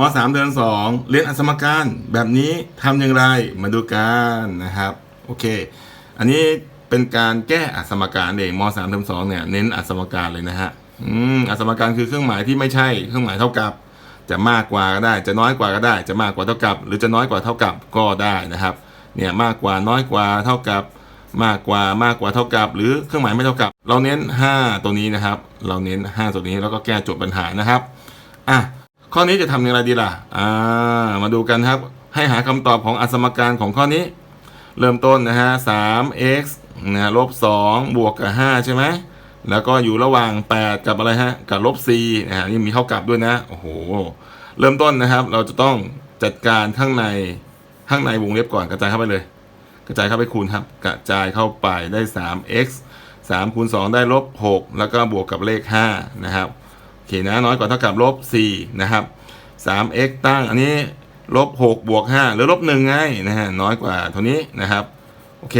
มสามเดือนสองเรียนอัสมการแบบนี้ทำอย่างไรมาดูกันนะครับโอเค อันนี้เป็นการแก้อัสมการเองมสามเทอมสองเนี่ยเน้นอัสมการเลยนะฮะอืมอัสมการคือเครื่องหมายที่ไม่ใช่เครื่องหมายเท่ากับ จะมากกว่าก็ได้ จะน้อยกว่าก็ได้ จะมากกว่าเท่ากับ หรือจะน้อยกว่าเท่ากับก็ได้นะครับ เนี่ยมากกว่าน้อยกว่าเท่ากับ มากกว่ามากกว่าเท่ากับ หรือเครื่องหมายไม่เท่ากับ เราเน้น 5 ตัวนี้นะครับ เราเน้น 5 ตัวนี้แล้วก็แก้โจทย์ปัญหานะครับอะ ข้อนี้จะทำอย่างไรดีล่ะ อ่า มาดูกันครับ ให้หาคำตอบของอสมการของข้อนี้ เริ่มต้นนะฮะ 3x นะฮะลบ2บวกกับ5ใช่ไหม แล้วก็อยู่ระหว่าง 8 กับอะไรฮะ กับลบ4นะฮะ นี่มีเท่ากับด้วยนะ โอ้โห เริ่มต้นนะครับ เราจะต้องจัดการข้างใน ข้างในวงเล็บก่อนกระจายเข้าไปเลย กระจายเข้าไปคูณครับ กระจายเข้าไปได้ 3x 3คูณ2ได้ลบ6แล้วก็บวกกับเลข5นะครับ เคนะน้อยกว่าเท่ากับลบ4นะครับ 3x ตั้งอันนี้ลบ6บวก5หรือลบ1ไงนะฮะน้อยกว่าเท่านี้นะครับโอเค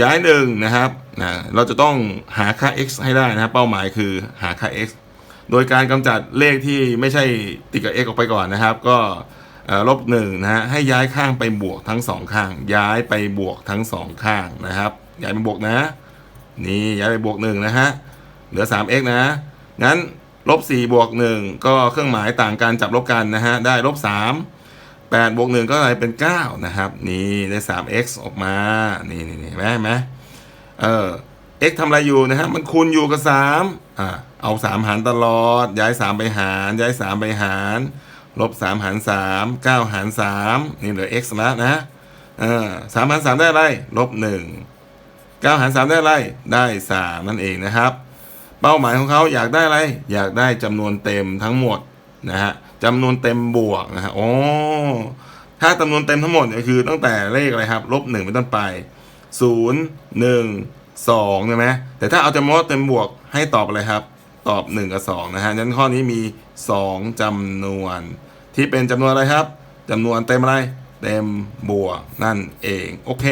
ย้ายหนึ่งนะครับนะเราจะต้องหาค่า x ให้ได้นะครับ เป้าหมายคือหาค่า x โดยการกำจัดเลขที่ไม่ใช่ติดกับ x ออกไปก่อนนะครับ ก็ลบหนึ่งนะฮะให้ย้ายข้างไปบวกทั้งสองข้าง ย้ายไปบวกทั้งสองข้างนะครับย้ายไปบวกนะ นี่ย้ายไปบวกหนึ่งนะฮะเหลือ 3x นะงั้น ลบ4บวก1ก็เครื่องหมายต่างกันจับลบกันนะฮะ ได้ลบ3 8บวก1ก็อะไรเป็น 9 นะครับ นี่ได้ 3x ออกมา นี่นี่นี่ไหมเห็นไหมเออ x ทำอะไรอยู่นะฮะ มันคูณอยู่กับ 3 อ่า เอา 3 หารตลอด ย้าย 3 ไปหาร ย้าย 3 ไปหาร ลบ 3 หาร 3 9 หาร 3 นี่เหลือ x แล้วนะ เออ3หาร3ได้อะไร ลบ1 9หาร3ได้อะไร ได้3นั่นเองนะครับ เป้าหมายของเขาอยากได้อะไร อยากได้จำนวนเต็มทั้งหมดนะฮะจำนวนเต็มบวกนะฮะโอ้ถ้าจำนวนเต็มทั้งหมดเนี่ยคือตั้งแต่เลขอะไรครับลบหนึ่งเป็นต้นไปศูนย์หนึ่งสองใช่ไหมแต่ถ้าเอาจำนวนเต็มบวกให้ตอบอะไรครับ ตอบ1กับ2นะฮะงั้นข้อนี้มี2จำนวน ที่เป็นจำนวนอะไรครับจำนวนเต็มอะไร เต็มบวกนั่นเอง โอเค